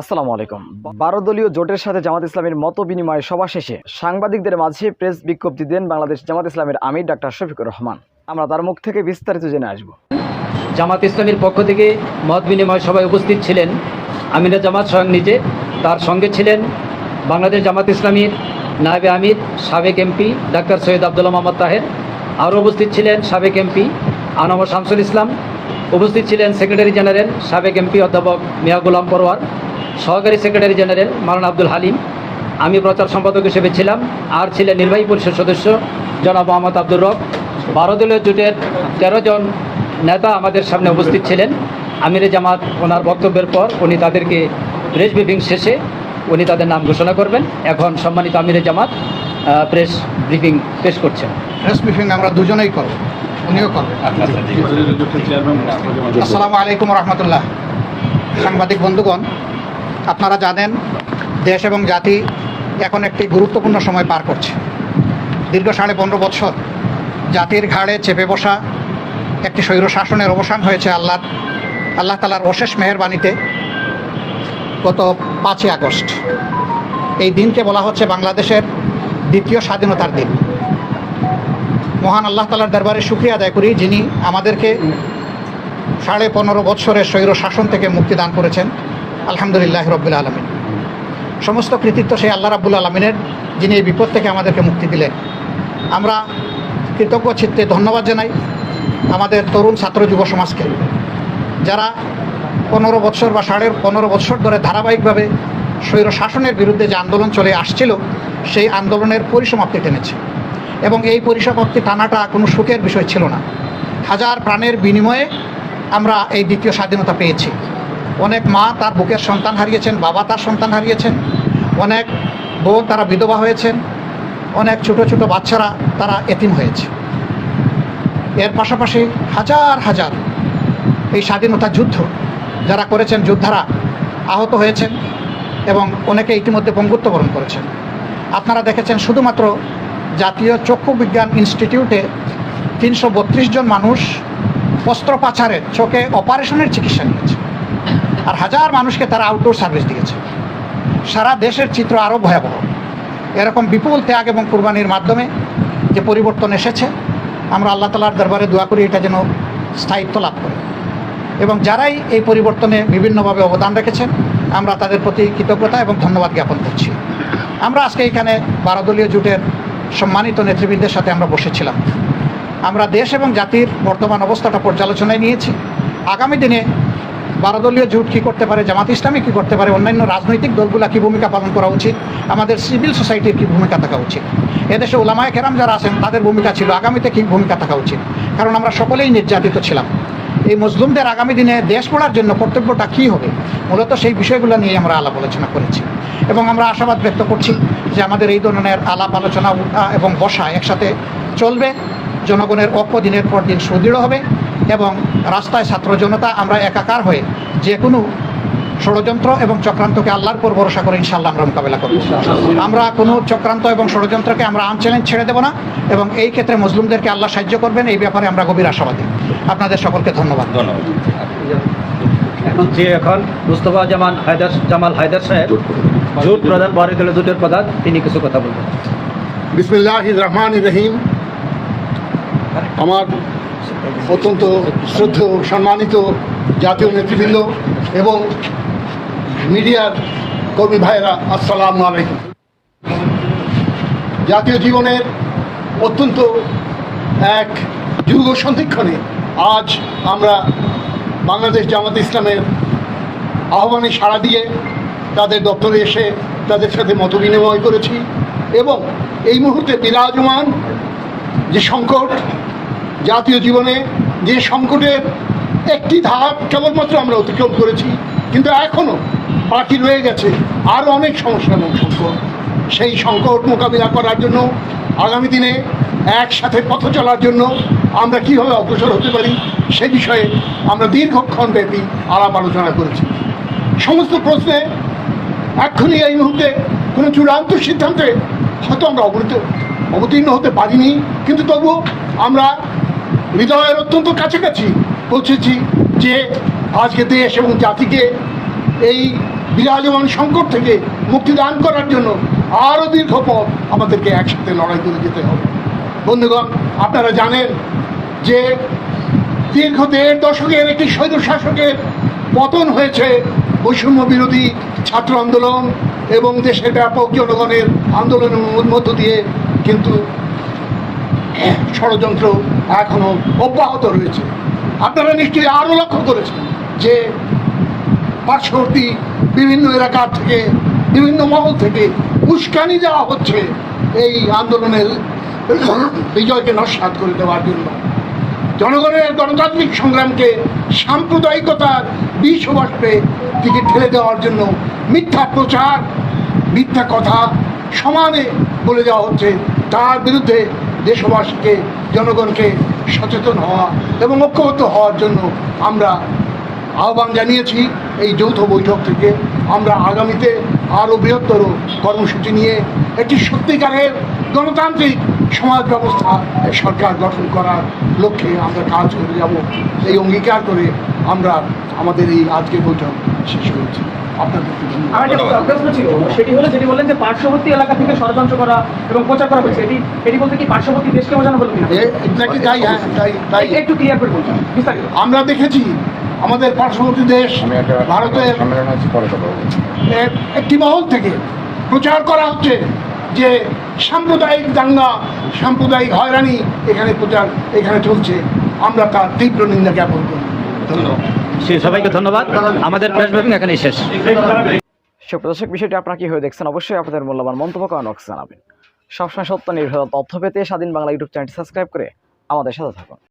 আসসালামু আলাইকুম। বারো দলীয় জোটের সাথে জামাত ইসলামের মত বিনিময় সভা শেষে সাংবাদিকদের মাঝে প্রেস বিজ্ঞপ্তি দেন বাংলাদেশ জামাত ইসলামের আমির ডাক্তার শফিকুর রহমান। আমরা তার মুখ থেকে বিস্তারিত জেনে আসব। জামাত ইসলামীর পক্ষ থেকে মত বিনিময় সভায় উপস্থিত ছিলেন আমিরা জামাত স্বয়ং নিজে। তার সঙ্গে ছিলেন বাংলাদেশ জামাত ইসলামীর নায়েবে আমির, সাবেক এমপি ডাক্তার সৈয়দ আবদুল্লাহ মোহাম্মদ তাহের। আরও উপস্থিত ছিলেন সাবেক এমপি আনমর শামসুল ইসলাম। উপস্থিত ছিলেন সেক্রেটারি জেনারেল, সাবেক এমপি অধ্যাপক মিয়া গোলাম পরোয়ার। সহকারী সেক্রেটারি জেনারেল মারান আব্দুল হালিম আমি প্রচার সম্পাদক হিসেবে ছিলাম আর ছিলেন নির্বাহী পরিষদ সদস্য জনাব মোহাম্মদ আব্দুর রব। বারো দলীয় জোটের তেরো জন নেতা আমাদের সামনে উপস্থিত ছিলেন। আমিরে জামাত ওনার বক্তব্যের পর উনি তাদেরকে প্রেস ব্রিফিং শেষে উনি তাদের নাম ঘোষণা করবেন। এখন সম্মানিত আমিরে জামাত প্রেস ব্রিফিং পেশ করছেন। প্রেস ব্রিফিং আমরা দুজনেই করব উনিও করবেন। আসসালামু আলাইকুম রহমতুল্লাহ। সাংবাদিক বন্ধুগণ আপনারা জানেন, দেশ এবং জাতি এখন একটি গুরুত্বপূর্ণ সময় পার করছে। দীর্ঘ সাড়ে পনেরো বছর জাতির ঘাড়ে চেপে বসা একটি স্বৈর শাসনের অবসান হয়েছে আল্লাহ আল্লাহ তালার অশেষ মেহরবানিতে গত পাঁচই আগস্ট। এই দিনকে বলা হচ্ছে বাংলাদেশের দ্বিতীয় স্বাধীনতার দিন। মহান আল্লাহ তালার দরবারে শুক্রিয়া আদায় করি যিনি আমাদেরকে সাড়ে পনেরো বৎসরের স্বৈর শাসন থেকে মুক্তি দান করেছেন। আলহামদুলিল্লাহ রব্বুল আলমিন। সমস্ত কৃতিত্ব সেই আল্লাহ রাব্বুল আলমিনের, যিনি এই বিপদ থেকে আমাদেরকে মুক্তি দিলেন। আমরা কৃতজ্ঞ চিত্তে ধন্যবাদ জানাই আমাদের তরুণ ছাত্র যুব সমাজকে, যারা পনেরো বছর বা সাড়ে পনেরো বছর ধরে ধারাবাহিকভাবে স্বৈর শাসনের বিরুদ্ধে যে আন্দোলন চলে আসছিল, সেই আন্দোলনের পরিসমাপ্তি টেনেছে। এবং এই পরিসমাপ্তি টানাটা কোনো সুখের বিষয় ছিল না। হাজার প্রাণের বিনিময়ে আমরা এই দ্বিতীয় স্বাধীনতা পেয়েছি। অনেক মা তার বুকের সন্তান হারিয়েছেন, বাবা তার সন্তান হারিয়েছেন, অনেক বউ তারা বিধবা হয়েছেন, অনেক ছোট ছোট বাচ্চারা তারা এতিম হয়েছে। এর পাশাপাশি হাজার হাজার এই স্বাধীনতা যুদ্ধ যারা করেছেন, যোদ্ধারা আহত হয়েছেন এবং অনেকে ইতিমধ্যে পঙ্গুত্ব বরণ করেছেন। আপনারা দেখেছেন শুধুমাত্র জাতীয় চক্ষু বিজ্ঞান ইনস্টিটিউটে তিনশো বত্রিশ জন মানুষ অস্ত্রোপাচারের চোখে অপারেশনের চিকিৎসা নিয়েছে। আর হাজার মানুষকে তারা আউটডোর সার্ভিস দিয়েছে। সারা দেশের চিত্র আরও ভয়াবহ। এরকম বিপুল ত্যাগ এবং কুরবানির মাধ্যমে যে পরিবর্তন এসেছে, আমরা আল্লাহ তালার দরবারে দোয়া করি এটা যেন স্থায়িত্ব লাভ করে। এবং যারাই এই পরিবর্তনে বিভিন্নভাবে অবদান রেখেছেন, আমরা তাদের প্রতি কৃতজ্ঞতা এবং ধন্যবাদ জ্ঞাপন করছি। আমরা আজকে এখানে বারোদলীয় জোটের সম্মানিত নেতৃবৃন্দের সাথে আমরা বসেছিলাম। আমরা দেশ এবং জাতির বর্তমান অবস্থাটা পর্যালোচনায় নিয়েছি। আগামী দিনে বারোদলীয় জোট কী করতে পারে, জামাত ইসলামী কী করতে পারে, অন্যান্য রাজনৈতিক দলগুলা কী ভূমিকা পালন করা উচিত, আমাদের সিভিল সোসাইটির কী ভূমিকা থাকা উচিত? এদেশে ওলামায় কেরাম যারা আছেন, তাদের ভূমিকা ছিল আগামীতে কী ভূমিকা থাকা উচিত? কারণ আমরা সকলেই নির্যাতিত ছিলাম। এই মুসলিমদের আগামী দিনে দেশ পড়ার জন্য কর্তব্যটা কী হবে? মূলত সেই বিষয়গুলো নিয়ে আমরা আলাপ আলোচনা করেছি। এবং আমরা আশাবাদ ব্যক্ত করছি যে আমাদের এই ধরনের আলাপ আলোচনা এবং বসা একসাথে চলবে। জনগণের ঐক্য দিনের পর দিন সুদৃঢ় হবে। এবং রাস্তায় ছাত্র জনতা আমরা একাকার হয়ে যে কোনো ষড়যন্ত্র এবং চক্রান্তকে আল্লাহর উপর ভরসা করে ইনশাল্লাহ আমরা মোকাবেলা করব। আমরা কোনো চক্রান্ত এবং ষড়যন্ত্রকে আমরা আনচ্যালেঞ্জ ছেড়ে দেব না এবং এই ক্ষেত্রে মুসলিমদেরকে আল্লাহ সাহায্য করবেন এই ব্যাপারে আমরা গভীর আশাবাদী। আপনাদের সকলকে ধন্যবাদ। এখন যে এখন মুস্তফা জামান হায়দার জামাল হায়দার সাহেব জোট প্রধান বারো দলীয় জোটের প্রধান তিনি কিছু কথা বলবেন। বিসমিল্লাহ রহমান রহিম। আমার অত্যন্ত শ্রদ্ধ সম্মানিত জাতীয় নেতৃবৃন্দ এবং মিডিয়ার কর্মী ভাইয়েরা, আসসালাম আলাইকুম। জাতীয় জীবনের অত্যন্ত এক যুগ সন্ধিক্ষণে আজ আমরা বাংলাদেশ জামাত ইসলামের আহ্বানে সাড়া দিয়ে তাদের দপ্তরে এসে তাদের সাথে মত বিনিময় করেছি এবং এই মুহূর্তে বিরাজমান যে সংকট জাতীয় জীবনে যে সংকটের একটি ধাপ কেবলমাত্র আমরা অতিক্রম করেছি, কিন্তু এখনও বাকি রয়ে গেছে আরও অনেক সমস্যা এবং সংকট। সেই সংকট মোকাবিলা করার জন্য আগামী দিনে একসাথে পথ চলার জন্য আমরা কীভাবে অগ্রসর হতে পারি সে বিষয়ে আমরা দীর্ঘক্ষণ ব্যাপী আলাপ আলোচনা করেছি। সমস্ত প্রশ্নে এক্ষুনি এই মুহূর্তে কোনো চূড়ান্ত সিদ্ধান্তে হয়তো আমরা অবতীর্ণ হতে পারিনি, কিন্তু তবুও আমরা হৃদয়ের অত্যন্ত কাছাকাছি পৌঁছেছি যে আজকে দেশ এবং জাতিকে এই বিরাজমান সংকট থেকে মুক্তি দান করার জন্য আরও দীর্ঘ পথ আমাদেরকে একসাথে লড়াই করে যেতে হবে। বন্ধুগণ, আপনারা জানেন যে দীর্ঘ দেড় দশকের একটি স্বৈর শাসকের পতন হয়েছে বৈষম্য বিরোধী ছাত্র আন্দোলন এবং দেশের ব্যাপক জনগণের আন্দোলনের মধ্য দিয়ে কিন্তু ষড়যন্ত্র এখনও অব্যাহত রয়েছে। আপনারা নিশ্চয়ই আরও লক্ষ্য করেছেন যে পার্শ্ববর্তী বিভিন্ন এলাকা থেকে, বিভিন্ন মহল থেকে উস্কানি দেওয়া হচ্ছে এই আন্দোলনের বিজয়কে নস্বাত করে দেওয়ার জন্য। জনগণের গণতান্ত্রিক সংগ্রামকে সাম্প্রদায়িকতার বিষবাষ্পে দিকে ঠেলে দেওয়ার জন্য মিথ্যা প্রচার, মিথ্যা কথা সমানে বলে দেওয়া হচ্ছে। তার বিরুদ্ধে দেশবাসীকে, জনগণকে সচেতন হওয়া এবং ঐক্যবদ্ধ হওয়ার জন্য আমরা আহ্বান জানিয়েছি এই যৌথ বৈঠক থেকে। আমরা আগামীতে আরও বৃহত্তর কর্মসূচি নিয়ে একটি সত্যিকারের গণতান্ত্রিক সমাজ ব্যবস্থা সরকার গঠন করার লক্ষ্যে আমরা কাজ করে যাব। এই অঙ্গীকার করে আমরা আমাদের এই আজকের বৈঠক শেষ করেছি। ছিল সেটি হলো যেটি বললেন যে পার্শ্ববর্তী এলাকা থেকে ষড়যন্ত্র করা এবং প্রচার করা হয়েছে। এটি এটি বলতে কি পার্শ্ববর্তী দেশকে বোঝানো এটাকে তাই হ্যাঁ তাই তাই। একটু ক্লিয়ার করে বলছেন বিস্তারিত। আমরা দেখেছি আমাদের পার্শ্ববর্তী দেশ ভারতের এক- একটি মহল থেকে প্রচার করা হচ্ছে যে সাম্প্রদায়িক দাঙ্গা সাম্প্রদায়িক হয়রানি এখানে প্রচার এখানে চলছে। আমরা তার তীব্র নিন্দা জ্ঞাপন করি ধন্যবাদ। সবাইকে ধন্যবাদ। আমাদের প্রেস ব্রিফিং এখানেই শেষ। সুপ্রদর্শক বিষয়টি আপনারা কীভাবে দেখছেন? অবশ্যই আপনাদের মূল্যবান মন্তব্য করেন জানাবেন। সবসময় সত্য নির্ভর তথ্য পেতে স্বাধীন বাংলা ইউটিউব চ্যানেল সাবস্ক্রাইব করে আমাদের সাথে থাকুন।